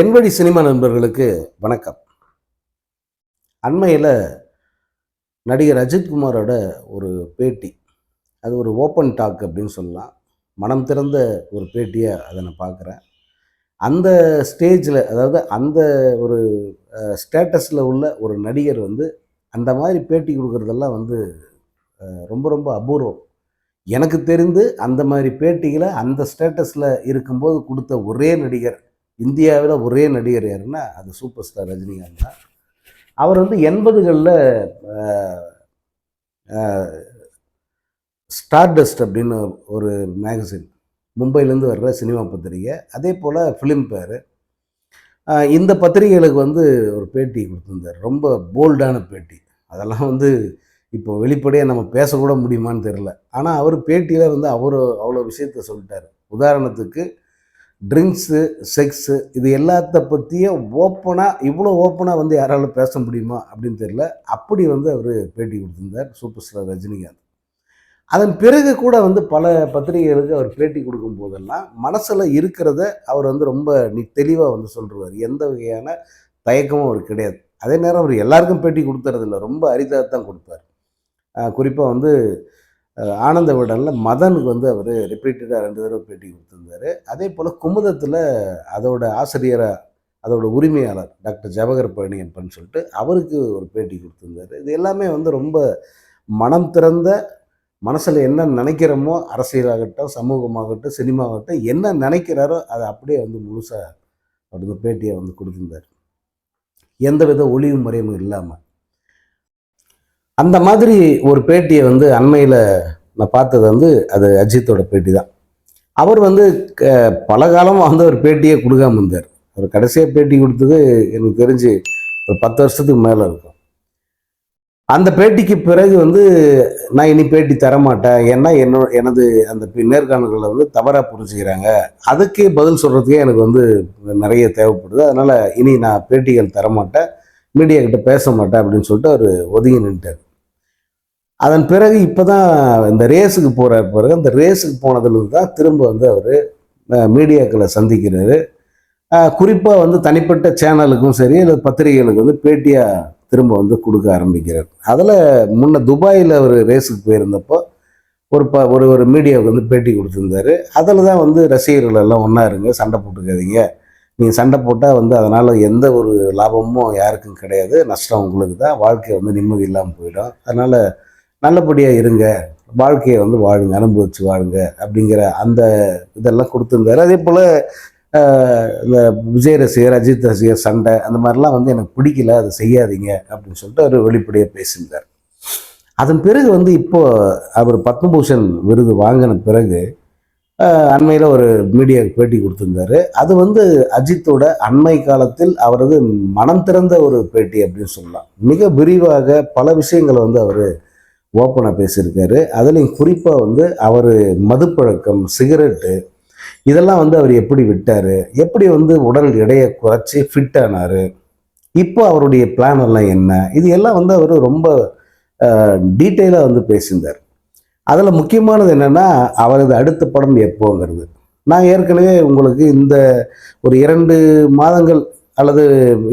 என்வழி cinema நண்பர்களுக்கு வணக்கம். அண்மையில் நடிகர் அஜித்குமாரோட ஒரு பேட்டி அது ஒரு ஓப்பன் டாக் அப்படின்னு சொல்லலாம். மனம் திறந்த ஒரு பேட்டியை அதை நான் பார்க்குறேன். அந்த ஸ்டேஜில் அதாவது அந்த ஒரு ஸ்டேட்டஸில் உள்ள ஒரு நடிகர் வந்து அந்த மாதிரி பேட்டி கொடுக்குறதெல்லாம் வந்து ரொம்ப ரொம்ப அபூர்வம். எனக்கு தெரிந்து அந்த மாதிரி பேட்டிகளை அந்த ஸ்டேட்டஸில் இருக்கும்போது கொடுத்த ஒரே நடிகர் இந்தியாவில் ஒரே நடிகர் யாருன்னா அது சூப்பர் ஸ்டார் ரஜினிகாந்த் தான். அவர் வந்து எண்பதுகளில் ஸ்டார்டஸ்ட் அப்படின்னு ஒரு மேகசின் மும்பையிலேருந்து வர்ற சினிமா பத்திரிகை. அதே போல் ஃபிலிம் பேர் இந்த பத்திரிகைகளுக்கு வந்து ஒரு பேட்டி கொடுத்துருந்தார். ரொம்ப போல்டான பேட்டி. அதெல்லாம் வந்து இப்போ வெளிப்படையாக நம்ம பேசக்கூட முடியுமான்னு தெரில ஆனால் அவர் பேட்டியில் வந்து அவர் அவ்வளோ விஷயத்த சொல்லிட்டார். உதாரணத்துக்கு ட்ரிங்க்ஸு செக்ஸு இது எல்லாத்த பற்றியும் ஓப்பனாக இவ்வளோ ஓப்பனாக வந்து யாராலும் பேச முடியுமா அப்படின்னு தெரில அப்படி வந்து அவர் பேட்டி கொடுத்துருந்தார் சூப்பர் ஸ்டார் ரஜினிகாந்த். அதன் பிறகு கூட வந்து பல பத்திரிகைகளுக்கு அவர் பேட்டி கொடுக்கும் போதெல்லாம் மனசில் இருக்கிறத அவர் வந்து ரொம்ப நீ தெளிவாக வந்து சொல்கிறார் எந்த வகையான தயக்கமும் அவர் கிடையாது. அதே நேரம் அவர் எல்லாருக்கும் பேட்டி கொடுத்துறதில்ல. ரொம்ப அரிதாக தான் கொடுப்பார் குறிப்பாக வந்து ஆனந்த விடனில் மதனுக்கு வந்து அவர் ரிப்பீட்டடாக ரெண்டு தடவை பேட்டி கொடுத்துருந்தாரு. அதே போல் குமுதத்தில் அதோட ஆசிரியராக அதோட உரிமையாளர் டாக்டர் ஜவஹர் பழனியப்பன் சொல்லிட்டு அவருக்கு ஒரு பேட்டி கொடுத்துருந்தாரு. இது எல்லாமே வந்து ரொம்ப மனம் திறந்த மனசில் என்ன நினைக்கிறோமோ அரசியலாகட்டும் சமூகமாகட்டும் சினிமாவாகட்டும் என்ன நினைக்கிறாரோ அதை அப்படியே வந்து முழுசாக அவர் பேட்டியை வந்து கொடுத்துருந்தார். எந்தவித ஒளிவு முறையும் இல்லாமல் அந்த மாதிரி ஒரு பேட்டியை வந்து அண்மையில் நான் பார்த்தது வந்து அது அஜித்தோட பேட்டி தான் அவர் வந்து க- பல காலமாக வந்து ஒரு பேட்டியே கொடுக்காம இருந்தார். அவர் கடைசியாக பேட்டி கொடுத்தது எனக்கு தெரிஞ்சு ஒரு பத்து வருஷத்துக்கு மேலே இருக்கும். அந்த பேட்டிக்கு பிறகு வந்து நான் இனி பேட்டி தரமாட்டேன். ஏன்னா என்னோட எனது அந்த நேர்காணல்களை வந்து தவறாக புரிஞ்சுக்கிறாங்க. அதுக்கே பதில் சொல்கிறதுக்கே எனக்கு வந்து நிறைய தேவைப்படுது. அதனால் இனி நான் பேட்டிகள் தரமாட்டேன். மீடியா கிட்ட பேச மாட்டேன். அப்படின்னு சொல்லிட்டு அவர் ஒதுங்கி நின்ட்டார். அதன் பிறகு இப்போ தான் இந்த ரேஸுக்கு போகிற பிறகு அந்த ரேஸுக்கு போனதுலேருந்து தான் திரும்ப வந்து அவர் மீடியாக்களை சந்திக்கிறாரு. குறிப்பாக வந்து தனிப்பட்ட சேனலுக்கும் சரி இல்லை பத்திரிகைகளுக்கு வந்து பேட்டியாக திரும்ப வந்து கொடுக்க ஆரம்பிக்கிறார். அதில் முன்ன துபாயில் அவர் ரேஸுக்கு போயிருந்தப்போ ஒரு ப ஒரு ஒரு மீடியாவுக்கு வந்து பேட்டி கொடுத்துருந்தாரு. அதில் தான் வந்து ரசிகர்கள் எல்லாம் ஒன்றா இருங்க சண்டை போட்டுக்காதீங்க. நீங்கள் சண்டை போட்டால் வந்து அதனால் எந்த ஒரு லாபமும் யாருக்கும் கிடையாது. நஷ்டம் உங்களுக்கு தான் வாழ்க்கை வந்து நிம்மதி இல்லாமல் போயிடும். அதனால் நல்லபடியாக இருங்க. வாழ்க்கையை வந்து வாழுங்க அனுபவிச்சு வாழுங்க அப்படிங்கிற அந்த இதெல்லாம் கொடுத்துருந்தாரு. அதே போல் இந்த விஜய் ரசிகர் அஜித் ரசிகர் சண்டை அந்த மாதிரிலாம் வந்து எனக்கு பிடிக்கல அதை செய்யாதீங்க அப்படின்னு சொல்லிட்டு அவர் வெளிப்படையாக பேசியிருந்தார். அதன் பிறகு வந்து இப்போ அவர் பத்மபூஷன் விருது வாங்கின பிறகு அண்மையில் ஒரு மீடியாவுக்கு பேட்டி கொடுத்துருந்தாரு. அது வந்து அஜித்தோட அண்மை காலத்தில் அவரது மனம் திறந்த ஒரு பேட்டி அப்படின்னு சொல்லலாம். மிக விரிவாக பல விஷயங்களை வந்து அவர் ஓப்பனாக பேசியிருக்காரு. அதுலேயும் குறிப்பாக வந்து அவர் மதுப்பழக்கம் சிகரெட்டு இதெல்லாம் வந்து அவர் எப்படி விட்டார் எப்படி வந்து உடல் எடையை குறைச்சி ஃபிட் ஆனார் இப்போ அவருடைய பிளான் எல்லாம் என்ன இது எல்லாம் வந்து அவர் ரொம்ப டீட்டெயிலாக வந்து பேசியிருந்தார். அதில் முக்கியமானது என்னென்னா அவரது அடுத்த படம் எப்போங்கிறது. நான் ஏற்கனவே உங்களுக்கு இந்த ஒரு இரண்டு மாதங்கள் அல்லது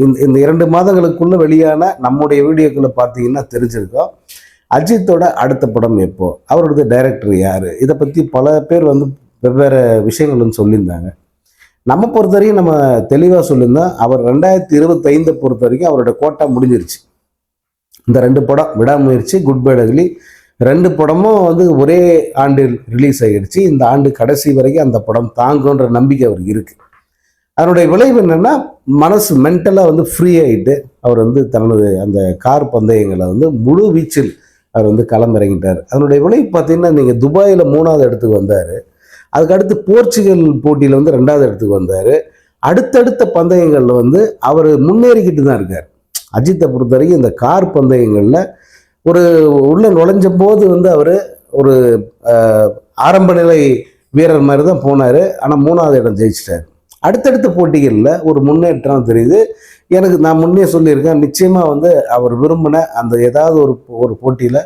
இந்த இந்த இரண்டு மாதங்களுக்குள்ளே வெளியான நம்முடைய வீடியோக்களை பார்த்தீங்கன்னா தெரிஞ்சிருக்கோம். அஜித்தோட அடுத்த படம் எப்போ? அவரோட டைரக்டர் யார்? இதை பற்றி பல பேர் வந்து வெவ்வேறு விஷயங்கள் வந்து சொல்லியிருந்தாங்க. நம்ம பொறுத்த வரைக்கும் நம்ம தெளிவாக சொல்லியிருந்தோம் அவர் ரெண்டாயிரத்தி இருபத்தைந்தை பொறுத்த வரைக்கும் அவரோட கோட்டா முடிஞ்சிருச்சு. இந்த ரெண்டு படம் விடாமுயற்சி குட் பை அகலி ரெண்டு படமும் வந்து ஒரே ஆண்டில் ரிலீஸ் ஆகிடுச்சு. இந்த ஆண்டு கடைசி வரைக்கும் அந்த படம் தாங்குன்ற நம்பிக்கை அவருக்கு இருக்குது அதனுடைய விளைவு என்னென்னா மனசு மென்டலாக வந்து ஃப்ரீ ஆகிட்டு அவர் வந்து தனது அந்த கார் பந்தயங்களை வந்து முழு வீச்சில் அவர் வந்து களமிறங்கிட்டார். அதனுடைய விளைவு பார்த்தீங்கன்னா நீங்கள் துபாயில் மூணாவது இடத்துக்கு வந்தார். அதுக்கடுத்து போர்ச்சுகல் போட்டியில் வந்து ரெண்டாவது இடத்துக்கு வந்தார். அடுத்தடுத்த பந்தயங்களில் வந்து அவர் முன்னேறிக்கிட்டு தான் இருக்கார். அஜித்தை பொறுத்த வரைக்கும் இந்த கார் பந்தயங்களில் ஒரு உள்ளே நுழைஞ்ச போது வந்து அவர் ஒரு ஆரம்ப நிலை வீரர் மாதிரி தான் போனார். ஆனால் மூணாவது இடம் ஜெயிச்சிட்டார். அடுத்தடுத்த போட்டிகளில் ஒரு முன்னேற்றம் தெரியுது. எனக்கு நான் முன்னே சொல்லியிருக்கேன் நிச்சயமாக வந்து அவர் விரும்பின அந்த ஏதாவது ஒரு ஒரு போட்டியில்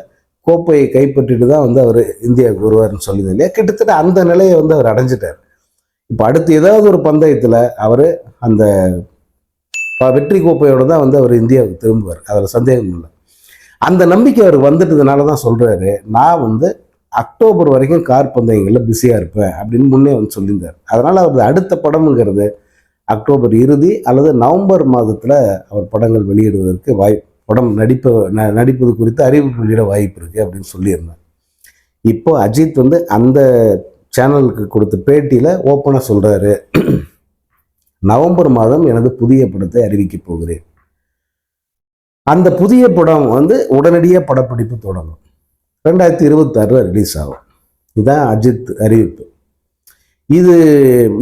கோப்பையை கைப்பற்றிட்டு தான் வந்து அவர் இந்தியாவுக்கு வருவார்னு சொல்லியிருந்தேன் இல்லையா? கிட்டத்தட்ட அந்த நிலையை வந்து அவர் அடைஞ்சிட்டார். இப்போ அடுத்து ஏதாவது ஒரு பந்தயத்தில் அவர் அந்த வெற்றி கோப்பையோடு தான் வந்து அவர் இந்தியாவுக்கு திரும்புவார். அதில் சந்தேகம் இல்லை. அந்த நம்பிக்கை அவர் வந்துட்டதுனால தான் சொல்கிறாரு நான் வந்து அக்டோபர் வரைக்கும் கார் பந்தயங்களில் பிஸியாக இருப்பேன் அப்படின்னு முன்னே வந்து சொல்லியிருந்தார். அதனால் அவரது அடுத்த படம்ங்கிறது அக்டோபர் இறுதி அல்லது நவம்பர் மாதத்தில் அவர் படங்கள் வெளியிடுவதற்கு வாய்ப்பு படம் நடிப்ப ந- நடிப்பது குறித்து அறிவிப்பு வெளியிட வாய்ப்பு இருக்குது அப்படின்னு சொல்லியிருந்தார். இப்போ அஜித் வந்து அந்த சேனலுக்கு கொடுத்த பேட்டியில் ஓப்பனாக சொல்கிறாரு நவம்பர் மாதம் எனது புதிய படத்தை அறிவிக்கப் போகிறேன். அந்த புதிய படம் வந்து உடனடியாக படப்பிடிப்பு தொடங்கும். ரெண்டாயிரத்தி இருபத்தாறில் ரிலீஸ் ஆகும். இதுதான் அஜித் அறிவிப்பு. இது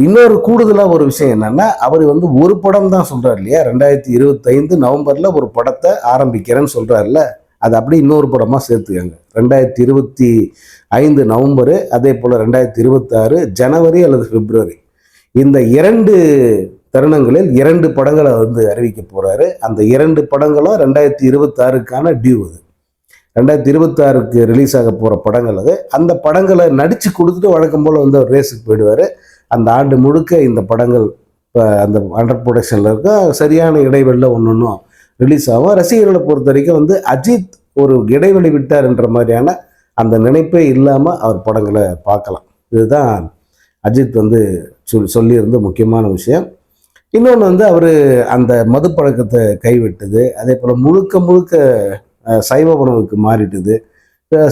இன்னொரு கூடுதலாக ஒரு விஷயம் என்னன்னா அவர் வந்து ஒரு படம் தான் சொல்றாரு இல்லையா? ரெண்டாயிரத்தி இருபத்தைந்து நவம்பரில் ஒரு படத்தை ஆரம்பிக்கிறேன்னு சொல்றாருல்ல. அது அப்படியே இன்னொரு படமாக சேர்த்துக்கங்க. ரெண்டாயிரத்தி இருபத்தி ஐந்து நவம்பரு அதே போல் ரெண்டாயிரத்தி இருபத்தாறு ஜனவரி அல்லது பிப்ரவரி. இந்த இரண்டு தருணங்களில் இரண்டு படங்களை வந்து அறிவிக்க போகிறாரு அந்த இரண்டு படங்களும் ரெண்டாயிரத்தி இருபத்தாறுக்கான டியூ அது. ரெண்டாயிரத்தி இருபத்தாறுக்கு ரிலீஸ் ஆக போகிற படங்கள் அது. அந்த படங்களை நடித்து கொடுத்துட்டு வழக்கம் போல் வந்து அவர் ரேஸுக்கு போயிடுவார். அந்த ஆண்டு முழுக்க இந்த படங்கள் இப்போ அந்த அண்டர் ப்ரொடக்ஷனில் இருக்க சரியான இடைவெளியில் ஒன்று ஒன்றும் ரிலீஸ் ஆகும். ரசிகர்களை பொறுத்த வரைக்கும் வந்து அஜித் ஒரு இடைவெளி விட்டார்ன்ற மாதிரியான அந்த நினைப்பே இல்லாமல் அவர் படங்களை பார்க்கலாம். இதுதான் அஜித் வந்து சொல் சொல்லியிருந்த முக்கியமான விஷயம். இன்னொன்று வந்து அவர் அந்த மது பழக்கத்தை கைவிட்டது. அதே போல் முழுக்க முழுக்க சைவ உணவுக்கு மாறிட்டது.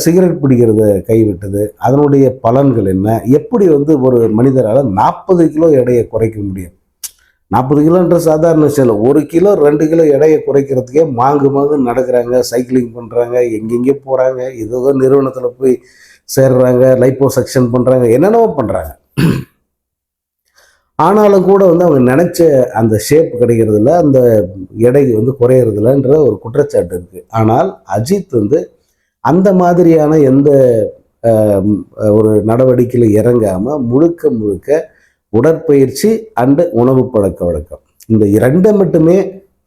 சிகரெட் பிடிக்கிறத கைவிட்டது. அதனுடைய பலன்கள் என்ன? எப்படி வந்து ஒரு மனிதரால் நாற்பது கிலோ எடையை குறைக்க முடியும்? நாற்பது கிலோன்ற சாதாரண விஷயம் இல்லை. ஒரு கிலோ ரெண்டு கிலோ எடையை குறைக்கிறதுக்கே மாங்கு மாங்கு நடக்கிறாங்க சைக்கிளிங் பண்ணுறாங்க எங்கெங்கே போகிறாங்க ஏதோ நிறுவனத்தில் போய் சேர்றாங்க லைப்போ செக்ஷன் பண்ணுறாங்க என்னென்னவோ பண்ணுறாங்க ஆனாலும் கூட வந்து அவங்க நினச்ச அந்த ஷேப் கிடைக்கிறதுல அந்த எடை வந்து குறையிறதில்லன்ற ஒரு குற்றச்சாட்டு இருக்குது ஆனால் அஜித் வந்து அந்த மாதிரியான எந்த ஒரு நடவடிக்கையில் இறங்காமல் முழுக்க முழுக்க உடற்பயிற்சி அண்டு உணவு பழக்க வழக்கம். இந்த இரண்டை மட்டுமே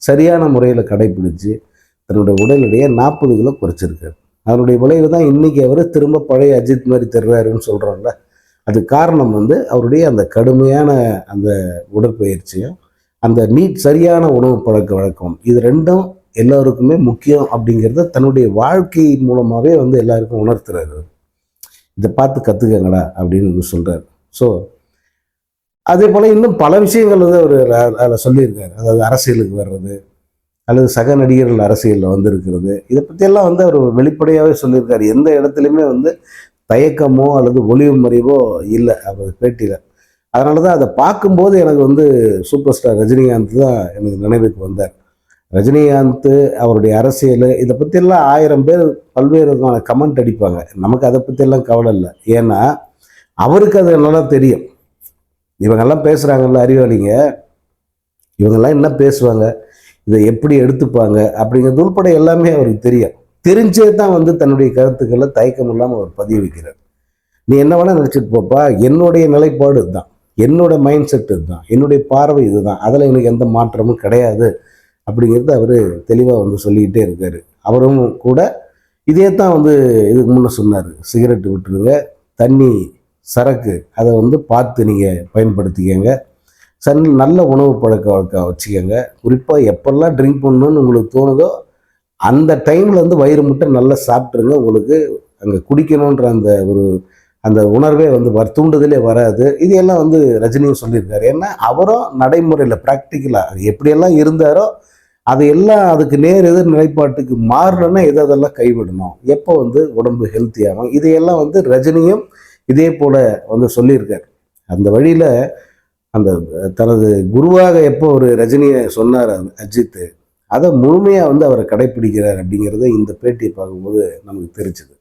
சரியான முறையில் கடைபிடித்து தன்னுடைய உடல் எடையை நாற்பது கிலோ குறைச்சிருக்காரு. அதனுடைய விளைவு தான் இன்னைக்கு அவர் திரும்ப பழைய அஜித் மாதிரி தர்றாருன்னு சொல்கிறோம்ல அது காரணம் வந்து அவருடைய அந்த கடுமையான அந்த உடற்பயிற்சியும் அந்த நீட் சரியான உணவு பழக்க வழக்கம் இது ரெண்டும் எல்லோருக்குமே முக்கியம் அப்படிங்கிறத தன்னுடைய வாழ்க்கை மூலமாகவே வந்து எல்லாருக்கும் உணர்த்துறாரு இதை பார்த்து கற்றுக்கங்கடா அப்படின்னு சொல்கிறார் ஸோ அதே போல் இன்னும் பல விஷயங்கள் வந்து அவர் அதில் சொல்லியிருக்காரு. அதாவது அரசியலுக்கு வர்றது அல்லது சக நடிகர்கள் அரசியலில் வந்திருக்கிறது இதை பற்றியெல்லாம் வந்து அவர் வெளிப்படையாகவே சொல்லியிருக்காரு. எந்த இடத்துலையுமே வந்து தயக்கமோ அல்லது ஒளிவு மறைவோ இல்லை அவர் பேட்டியில். அதனால தான் அதை பார்க்கும்போது எனக்கு வந்து சூப்பர் ஸ்டார் ரஜினிகாந்த் தான் எனக்கு நினைவுக்கு வந்தார். ரஜினிகாந்த் அவருடைய அரசியல் இதை பற்றியெல்லாம் ஆயிரம் பேர் பல்வேறு விதமான கமெண்ட் அடிப்பாங்க. நமக்கு அதை பற்றியெல்லாம் கவலை இல்லை. ஏன்னா அவருக்கு அது நல்லா தெரியும். இவங்கெல்லாம் பேசுகிறாங்கல்ல அறிவாளிங்க. இவங்கெல்லாம் என்ன பேசுவாங்க? இதை எப்படி எடுத்துப்பாங்க? அப்படிங்கிறது உள்பட எல்லாமே அவருக்கு தெரியும். தெரிஞ்சே தான் வந்து தன்னுடைய கருத்துக்களை தயக்கம் இல்லாமல் அவர் பதிவு வைக்கிறார் நீ என்ன வேணால் நினச்சிட்டு போப்பா என்னுடைய நிலைப்பாடு இதுதான். என்னோட மைண்ட் செட் இதுதான். என்னுடைய பார்வை இதுதான். அதில் எனக்கு எந்த மாற்றமும் கிடையாது அப்படிங்கிறது அவர் தெளிவாக வந்து சொல்லிக்கிட்டே இருக்கார். அவரும் கூட இதே தான் வந்து இதுக்கு முன்னே சொன்னார் சிகரெட் விட்டுருங்க தண்ணி சரக்கு அதை வந்து பார்த்து நீங்கள் பயன்படுத்திக்கங்க. சன் நல்ல உணவு பழக்க வழக்கம் வச்சுக்கோங்க. குறிப்பாக எப்பெல்லாம் ட்ரிங்க் பண்ணணும்னு உங்களுக்கு தோணுதோ அந்த டைமில் வந்து வயிறு முட்டை நல்லா சாப்பிட்ருங்க உங்களுக்கு அங்கே குடிக்கணுன்ற அந்த ஒரு அந்த உணர்வே வந்து வர தூண்டுதலே வராது. இது எல்லாம் வந்து ரஜினியும் சொல்லியிருக்காரு. ஏன்னா அவரும் நடைமுறையில் ப்ராக்டிக்கலாக எப்படியெல்லாம் இருந்தாரோ அது எல்லாம் அதுக்கு நேர் எதிர் நிலைப்பாட்டுக்கு மாறணும்னா எது அதெல்லாம் கைவிடணும். எப்போ வந்து உடம்பு ஹெல்த்தியாகும் இதையெல்லாம் வந்து ரஜினியும் இதே போல் வந்து சொல்லியிருக்கார். அந்த வழியில் அந்த தனது குருவாக எப்போ ஒரு ரஜினியை சொன்னார் அவர் அஜித் அதை முழுமையாக வந்து அவரை கடைப்பிடிக்கிறார் அப்படிங்கிறத இந்த பேட்டியை பார்க்கும்போது நமக்கு தெரிஞ்சுது.